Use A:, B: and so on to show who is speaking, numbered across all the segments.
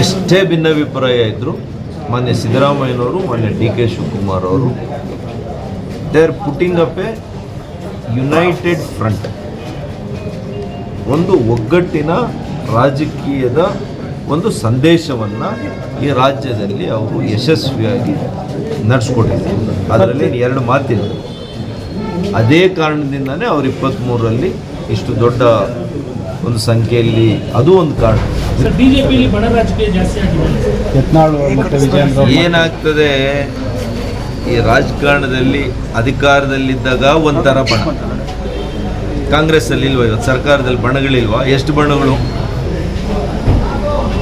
A: ಎಷ್ಟೇ ಭಿನ್ನಾಭಿಪ್ರಾಯ ಇದ್ದರು ಮಾನ್ಯ ಸಿದ್ದರಾಮಯ್ಯನವರು, ಮಾನ್ಯ ಡಿ ಕೆ ಶಿವಕುಮಾರ್ ಅವರು they are putting up a united front ಒಂದು ಒಗ್ಗಟ್ಟಿನ ರಾಜಕೀಯದ ಒಂದು ಸಂದೇಶವನ್ನು ಈ ರಾಜ್ಯದಲ್ಲಿ ಅವರು ಯಶಸ್ವಿಯಾಗಿ ನಡೆಸ್ಕೊಟ್ಟಿದ್ದರು. ಅದರಲ್ಲಿ ಎರಡು ಮಾತಿದೆ. ಅದೇ ಕಾರಣದಿಂದನೇ ಅವ್ರು ಇಪ್ಪತ್ತ್ಮೂರರಲ್ಲಿ ಇಷ್ಟು ದೊಡ್ಡ ಒಂದು ಸಂಖ್ಯೆಯಲ್ಲಿ, ಅದು ಒಂದು ಕಾರಣ.
B: ಸರ್ ಬಿಜೆಪಿಯಲ್ಲಿ ಬಡ ರಾಜಕೀಯ ಜಾಸ್ತಿ ಆಗಿದೆ.
C: ಯತ್ನಾಳ್ ಮತ್ತು ವಿಜಯೇಂದ್ರ
A: ಏನಾಗ್ತದೆ? ಈ ರಾಜಕಾರಣದಲ್ಲಿ ಅಧಿಕಾರದಲ್ಲಿದ್ದಾಗ ಒಂಥರ ಬಣ. ಕಾಂಗ್ರೆಸ್ಸಲ್ಲಿ ಇಲ್ವಾ ಇವತ್ತು? ಸರ್ಕಾರದಲ್ಲಿ ಬಣಗಳಿಲ್ವಾ? ಎಷ್ಟು ಬಣಗಳು?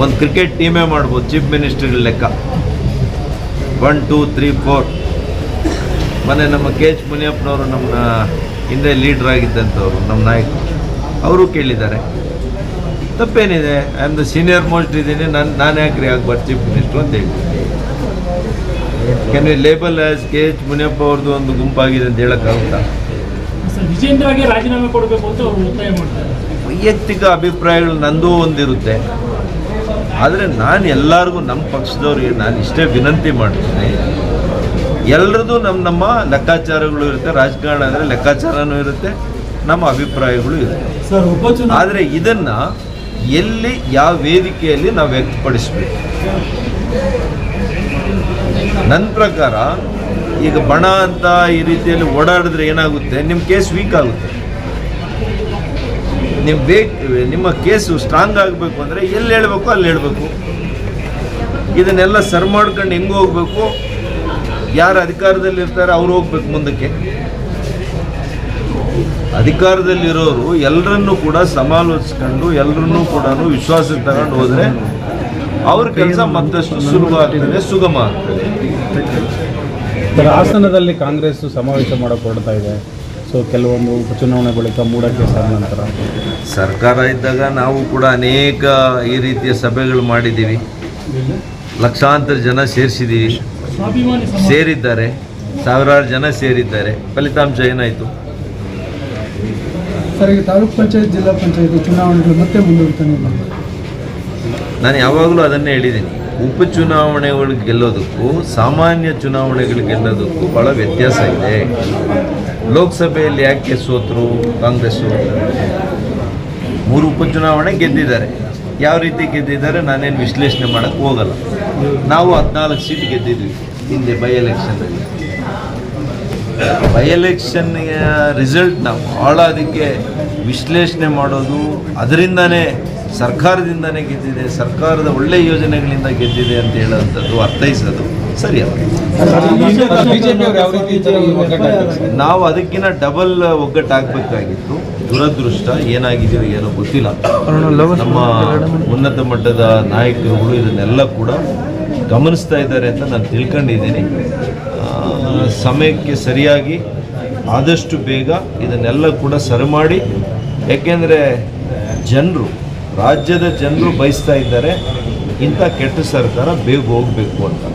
A: ಒಂದು ಕ್ರಿಕೆಟ್ ಟೀಮೇ ಮಾಡ್ಬೋದು ಚೀಫ್ ಮಿನಿಸ್ಟರ್ಗಳ ಲೆಕ್ಕ. ಒನ್ ಟೂ ತ್ರೀ ಫೋರ್ ಮೊನ್ನೆ ನಮ್ಮ ಕೆ ಎಚ್ ಮುನಿಯಪ್ಪನವರು ನಮ್ಮ ಹಿಂದೆ ಲೀಡ್ರ್ ಆಗಿದ್ದಂಥವ್ರು ನಮ್ಮ ನಾಯಕರು. ಅವರು ಕೇಳಿದ್ದಾರೆ. ತಪ್ಪೇನಿದೆ? I am the senior most ಇದ್ದೀನಿ. ನಾನು ನಾನು ಯಾಕೆ ರೀ ಯಾಕೆ ಚೀಫ್ ಮಿನಿಸ್ಟ್ರು ಅಂತ ಹೇಳಿ can label as K H Muniyappa ಅವ್ರದ್ದು ಒಂದು ಗುಂಪಾಗಿದೆ ಅಂತ ಹೇಳೋಕ್ಕಾಗುತ್ತಾ
B: ರಾಜೀನಾಮೆ ಕೊಡಬೇಕು ಅಂತ ಅವರು ಒತ್ತಾಯ ಮಾಡ್ತಾರೆ
A: ವೈಯಕ್ತಿಕ ಅಭಿಪ್ರಾಯಗಳು ನಂದು ಒಂದಿರುತ್ತೆ. ಆದರೆ ನಾನು ಎಲ್ಲರಿಗೂ ನಮ್ಮ ಪಕ್ಷದವ್ರಿಗೆ ನಾನು ಇಷ್ಟೇ ವಿನಂತಿ ಮಾಡ್ತೀನಿ. ಎಲ್ಲರದ್ದು ನಮ್ಮ ನಮ್ಮ ಲೆಕ್ಕಾಚಾರಗಳು ಇರುತ್ತೆ. ರಾಜಕಾರಣ ಅಂದರೆ ಲೆಕ್ಕಾಚಾರನೂ ಇರುತ್ತೆ. ನಮ್ಮ ಅಭಿಪ್ರಾಯಗಳು ಇರುತ್ತೆ. ಆದರೆ ಇದನ್ನು ಎಲ್ಲಿ ಯಾವ ವೇದಿಕೆಯಲ್ಲಿ ನಾವು ವ್ಯಕ್ತಪಡಿಸಬೇಕು? ನನ್ನ ಪ್ರಕಾರ, ಈಗ ಬಣ ಅಂತ ಈ ರೀತಿಯಲ್ಲಿ ಓಡಾಡಿದ್ರೆ ಏನಾಗುತ್ತೆ? ನಿಮ್ಮ ಕೇಸ್ ವೀಕ್ ಆಗುತ್ತೆ. ನಿಮ್ಮ ಬೇಕ್ ನಿಮ್ಮ ಕೇಸು ಸ್ಟ್ರಾಂಗ್ ಆಗಬೇಕು ಅಂದರೆ ಎಲ್ಲಿ ಹೇಳಬೇಕು, ಅಲ್ಲಿ ಹೇಳಬೇಕು. ಇದನ್ನೆಲ್ಲ ಸರ್ ಮಾಡ್ಕೊಂಡು ಹೆಂಗೆ ಹೋಗ್ಬೇಕು? ಯಾರು ಅಧಿಕಾರದಲ್ಲಿ ಇರ್ತಾರೆ ಅವ್ರು ಹೋಗ್ಬೇಕು ಮುಂದಕ್ಕೆ. ಅಧಿಕಾರದಲ್ಲಿರೋರು ಎಲ್ಲರನ್ನೂ ಕೂಡ ಸಮಾಲೋಚಿಸ್ಕೊಂಡು ಎಲ್ಲರನ್ನೂ ಕೂಡ ವಿಶ್ವಾಸಕ್ಕೆ ತಗೊಂಡು ಹೋದರೆ ಅವ್ರ ಕೆಲಸ ಮತ್ತಷ್ಟು ಸುಲಭ ಆಗ್ತದೆ ಸುಗಮ ಆಗ್ತದೆ.
C: ಹಾಸನದಲ್ಲಿ ಕಾಂಗ್ರೆಸ್ ಸಮಾವೇಶ ಮಾಡಕ್ಕೆ ಹೊರಡ್ತಾ ಇದೆ. ಸೊ ಕೆಲವೊಂದು ಉಪಚುನಾವಣೆ ಬಳಿಕ ಮೂಡಕ್ಕೆ ನಂತರ.
A: ಸರ್ಕಾರ ಇದ್ದಾಗ ನಾವು ಕೂಡ ಅನೇಕ ಈ ರೀತಿಯ ಸಭೆಗಳು ಮಾಡಿದ್ದೀವಿ. ಲಕ್ಷಾಂತರ ಜನ ಸೇರಿಸಿದ್ದೀವಿ. ಸೇರಿದ್ದಾರೆ. ಸಾವಿರಾರು ಜನ ಸೇರಿದ್ದಾರೆ. ಫಲಿತಾಂಶ ಏನಾಯಿತು?
D: ಸರ್ ಈಗ ತಾಲೂಕ್ ಪಂಚಾಯತ್, ಜಿಲ್ಲಾ ಪಂಚಾಯತ್ ಚುನಾವಣೆಗಳು ಮತ್ತೆ ಮುಂದೂಡ್ತಾನೆ
A: ನಾನು ಯಾವಾಗಲೂ ಅದನ್ನೇ ಹೇಳಿದ್ದೀನಿ. ಉಪಚುನಾವಣೆಗಳು ಗೆಲ್ಲೋದಕ್ಕೂ, ಸಾಮಾನ್ಯ ಚುನಾವಣೆಗಳು ಗೆಲ್ಲೋದಕ್ಕೂ ಭಾಳ ವ್ಯತ್ಯಾಸ ಇದೆ. ಲೋಕಸಭೆಯಲ್ಲಿ ಯಾಕೆ ಸೋತರು? ಕಾಂಗ್ರೆಸ್ಸು ಮೂರು ಉಪಚುನಾವಣೆ ಗೆದ್ದಿದ್ದಾರೆ. ಯಾವ ರೀತಿ ಗೆದ್ದಿದ್ದಾರೆ ನಾನೇನು ವಿಶ್ಲೇಷಣೆ ಮಾಡೋಕ್ಕೆ ಹೋಗಲ್ಲ. ನಾವು ಹದಿನಾಲ್ಕು ಸೀಟ್ ಗೆದ್ದಿದ್ವಿ ಹಿಂದೆ ಬೈ ಎಲೆಕ್ಷನ್ನಲ್ಲಿ ಬೈ ಎಲೆಕ್ಷನ್ ರಿಸಲ್ಟ್ನ ಭಾಳ ಅದಕ್ಕೆ ವಿಶ್ಲೇಷಣೆ ಮಾಡೋದು ಅದರಿಂದನೇ ಸರ್ಕಾರದಿಂದನೇ ಗೆದ್ದಿದೆ ಸರ್ಕಾರದ ಒಳ್ಳೆಯ ಯೋಜನೆಗಳಿಂದ ಗೆದ್ದಿದೆ ಅಂತ ಹೇಳೋಂಥದ್ದು ಅರ್ಥೈಸೋದು.
C: ಒಗ್ಗಟ್ಟಾಗ್ತಾರೆ
A: ನಾವು ಅದಕ್ಕಿಂತ ಡಬಲ್ ಒಗ್ಗಟ್ಟಾಗಬೇಕಾಗಿತ್ತು. ದುರದೃಷ್ಟ ಏನಾಗಿದೆಯೋ ಏನೋ ಗೊತ್ತಿಲ್ಲ. ನಮ್ಮ ಉನ್ನತ ಮಟ್ಟದ ನಾಯಕರುಗಳು ಇದನ್ನೆಲ್ಲ ಕೂಡ ಗಮನಿಸ್ತಾ ಇದ್ದಾರೆ ಅಂತ ನಾನು ತಿಳ್ಕೊಂಡಿದ್ದೀನಿ. ಸಮಯಕ್ಕೆ ಸರಿಯಾಗಿ ಆದಷ್ಟು ಬೇಗ ಇದನ್ನೆಲ್ಲ ಕೂಡ ಸರಿ ಮಾಡಿ. ಯಾಕೆಂದರೆ ಜನರು, ರಾಜ್ಯದ ಜನರು ಬಯಸ್ತಾ ಇದ್ದಾರೆ, ಇಂಥ ಕೆಟ್ಟ ಸರ್ಕಾರ ಬೇಗ ಹೋಗಬೇಕು ಅಂತ.